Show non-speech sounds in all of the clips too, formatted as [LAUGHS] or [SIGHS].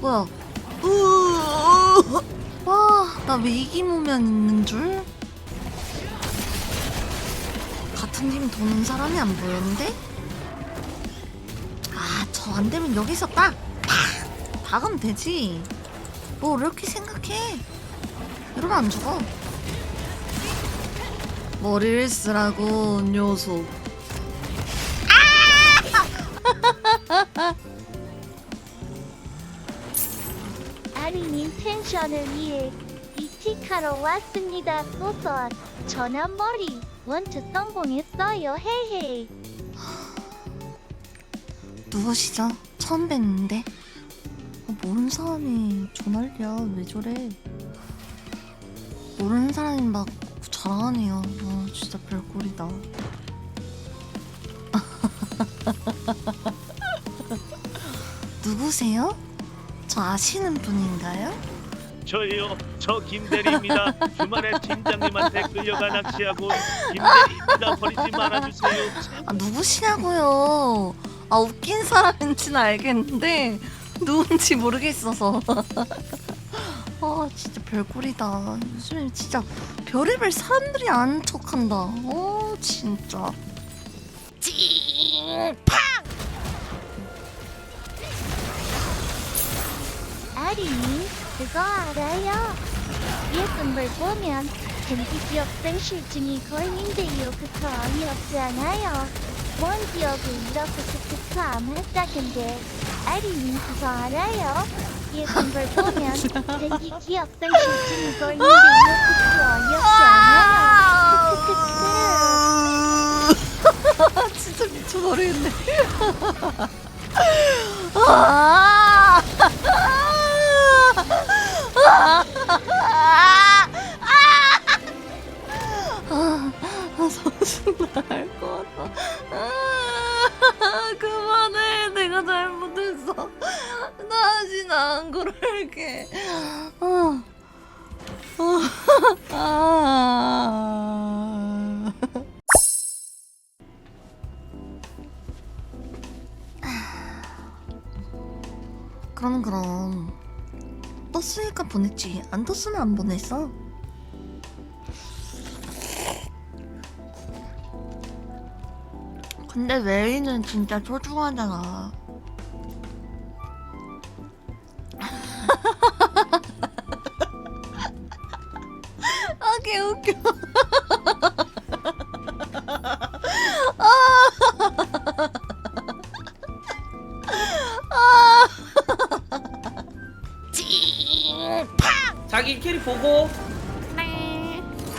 뭐야? 와, 나 왜 이기무면 있는 줄? 같은 팀 도는 사람이 안 보였는데? 아, 저 안 되면 여기서 딱! 팍! 박으면 되지. 뭐, 이렇게 생각해. 이러면 안 죽어. 머리를 쓰라고, 녀석. [LAUGHS] 아리님 텐션을 위해 이티카로 왔습니다. 소서 전화머리 원투 성공했어요. 헤헤. [SIGHS] 누구시죠? 처음 뵀는데. 아, 모르는 사람이 전화를야 왜 저래? 모르는 사람이 막 자랑하네요. 아, 진짜 별꼴이다. [LAUGHS] 누구세요? 저 아시는 분인가요? 저예요. 저 김대리입니다. 주말에 팀장님한테 끌려가 낚시하고 김대리입니다. 버리지 말아주세요. 아 누구시냐고요? 아 웃긴 사람인지는 알겠는데 누군지 모르겠어서. [LAUGHS] 아 진짜 별꼴이다. 요즘에 진짜 별의별 사람들이 아는 척한다. 어 진짜. 찡팡! 아리님 그거 알아요? 예쁜 걸 보면 젠지 기억생 실증이 걸린대요. 그거 어이없잖아요. 뭔 기억을 이렇게 툭툭 암했다던데 아리님 [LAUGHS] 그거 알아요? 예쁜 걸 보면 젠지 기억생 실증이 걸린대요. 그거 어이없지 않아요? 크크크크. 진짜 미쳐버리겠네. 아! 아, 아, 정신 나갈 것 같아. 그럼 그럼. 떴으니까 보냈지. 안 떴으면 안 보냈어? 근데 웨이는 진짜 소중하잖아. [LAUGHS] 아 개웃겨 자기 캐릭 보고.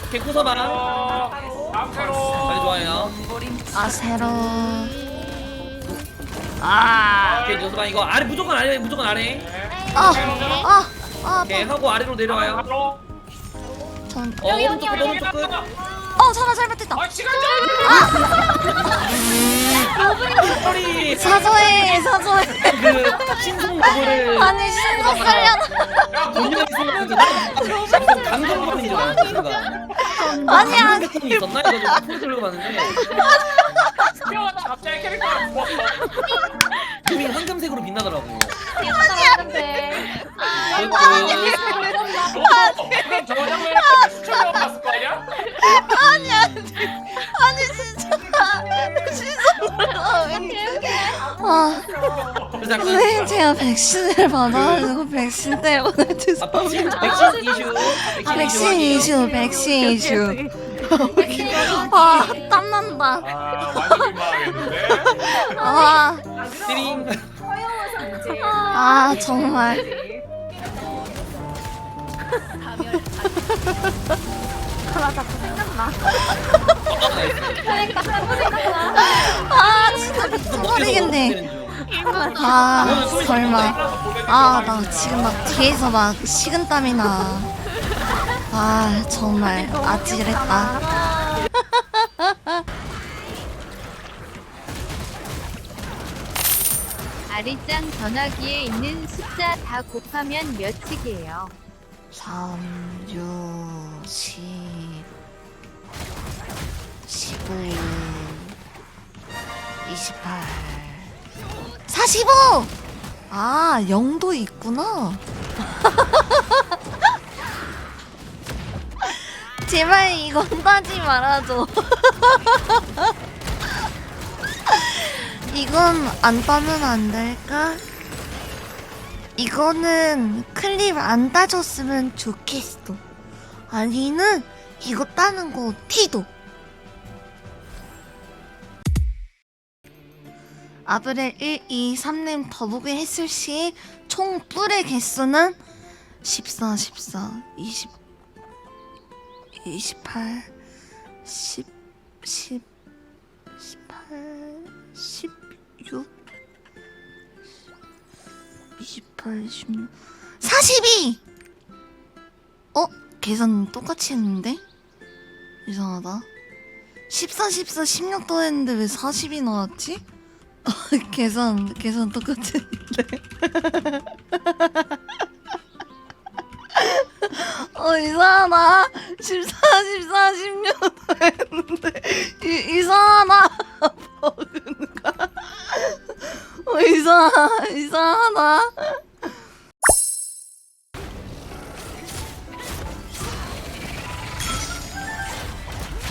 개구서봐 앞으로. 빨리 좋아요. 아 새로. 아 오케이 요서봐 이거 아래 무조건 아래 무조건 아래. 아, 아, 아, 오케이 하고 아래로 내려와요. 전, 어 오른쪽 끝 오른쪽 끝 어, 전화 잘못했다. 아 시간 좀 소리 사소해, 사소해. 그 신속 로브를 아니, 신고 살려나. 본인이 생각하는 감동받는 줄 알았어 순간 아니, 감동 아니. 느낌이 있었나? 이거 좀 소리 들려고 봤는데 뼈 갑자기 캐릭터를 뭐 눈이 황금색으로 빛나더라고 그럼 저 장면 수 아, 선생님, 제가 백신을 받아가지고 백신 때문에 아, 백신, 죄송합니다. 백신 이슈 아, 백신 이슈, 백신 이슈. 아, 땀난다. 아 완전 민망하겠는데? 아, 띠링 아, 정말. 아, 진짜 미쳐버리겠네. 아, 설마. 아, 나 지금 막 뒤에서 막 식은땀이 나. 아, 정말 아찔했다. 아리짱 전화기에 있는 숫자 다 곱하면 몇이게요? 3, 6, 10 15 28 45! 아, 0도 있구나. [LAUGHS] 제발 이건 따지 말아줘. [LAUGHS] 이건 안 따면 안 될까? 이거는 클립 안 따줬으면 좋겠어. 아니는 이거 따는 거 티도. 아브렐 1, 2, 3렘 더보기 했을 시총 뿔의 개수는 14, 14, 20, 28, 10, 10, 18, 16, 28, 16, 42! 어? 계산 똑같이 했는데? 이상하다. 14, 14, 16 더했는데 왜 40이 나왔지? [LAUGHS] 계산 계산 똑같은데. [LAUGHS] 어 이상하다. 14, 14, 16 했는데 이, 이상하다. 어 이상 이상하다.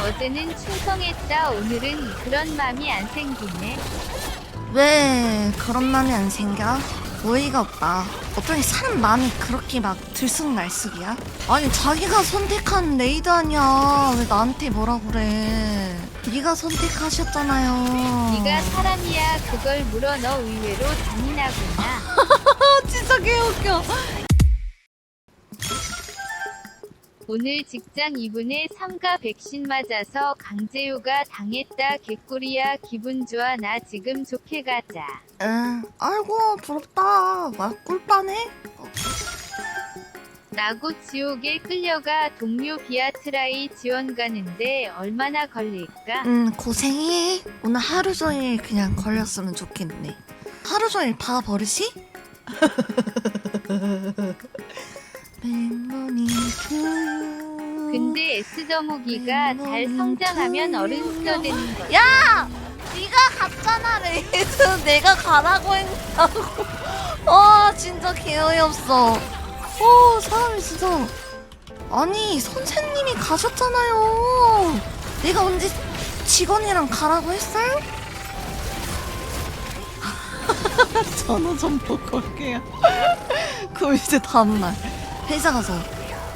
어제는 충성했다 오늘은 그런 맘이 안 생기네 왜 그런 마음이 안 생겨? 어이가 없다. 어떻게 사람 마음이 그렇게 막 들쑥날쑥이야? 아니 자기가 선택한 레이드 아니야. 왜 나한테 뭐라 그래? 네가 선택하셨잖아요. 네가 사람이야 그걸 물어 너 의외로 잔인하구나 아, [LAUGHS] 진짜 개웃겨. 오늘 직장 2분의 3가 백신 맞아서 강제휴가 당했다 개꿀이야 기분 좋아 나 지금 좋게 가자 응. 아이고 부럽다. 와 꿀빠네. 라고 지옥에 끌려가 동료 비아트라이 지원 가는데 얼마나 걸릴까? 음 고생해. 오늘 하루 종일 그냥 걸렸으면 좋겠네. 하루 종일 봐 버릇이? [LAUGHS] 근데 S점호기가 잘 성장하면 어른스터 되는 거야. 야! 네가 갔잖아 레이드. [LAUGHS] 내가 가라고 했다고. [LAUGHS] 아 진짜 개어이없어. 어 사람이 진짜. 아니 선생님이 가셨잖아요. 내가 언제 직원이랑 가라고 했어요? [LAUGHS] 전화 좀 올게요. 그럼 이제 다음날 회사 가서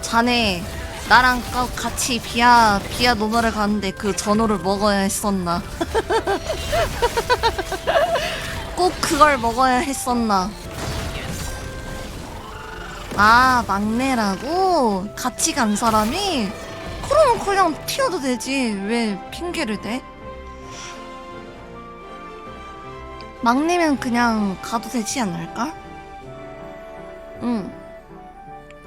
자네 나랑 까- 같이 비아 비아 노노를 가는데 그 전어를 먹어야 했었나? [LAUGHS] 꼭 그걸 먹어야 했었나? 아 막내라고 같이 간 사람이 그럼 그냥 튀어도 되지 왜 핑계를 대? 막내면 그냥 가도 되지 않을까? 응.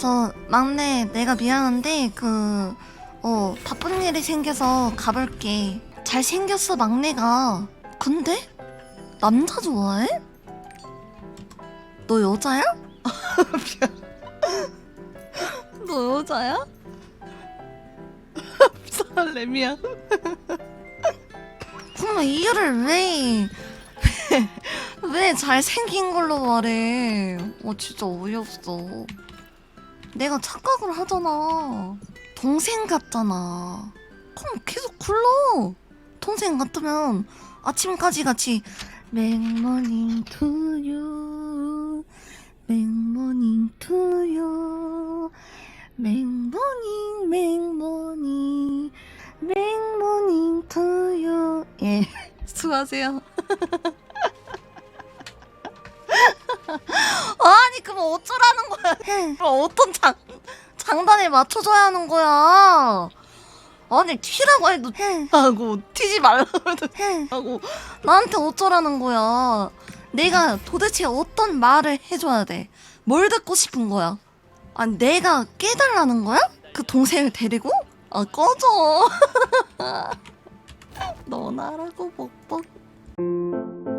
저 막내 내가 미안한데 그 어 바쁜 일이 생겨서 가볼게. 잘 생겼어 막내가. 근데 남자 좋아해? 너 여자야? 미안. [LAUGHS] 너 여자야? 설레 미안. 그럼 이유를 왜? 왜 잘생긴 걸로 말해? 어 진짜 어이없어. 내가 착각을 하잖아. 동생 같잖아. 그럼 계속 굴러. 동생 같으면 아침까지 같이 맥모닝 투유 맥모닝 투유 맥모닝 맥모닝 맥모닝 투유 예 수고하세요. [LAUGHS] 그럼 어쩌라는 거야? [LAUGHS] 그럼 어떤 장 장단에 맞춰줘야 하는 거야? 아니 튀라고 해도 하고 튀지 말라고 해도 하고 나한테 어쩌라는 거야? 내가 도대체 어떤 말을 해줘야 돼? 뭘 듣고 싶은 거야? 아니 내가 깨달라는 거야? 그 동생을 데리고? 아 꺼져. [LAUGHS] 너나라고 뻑뻑.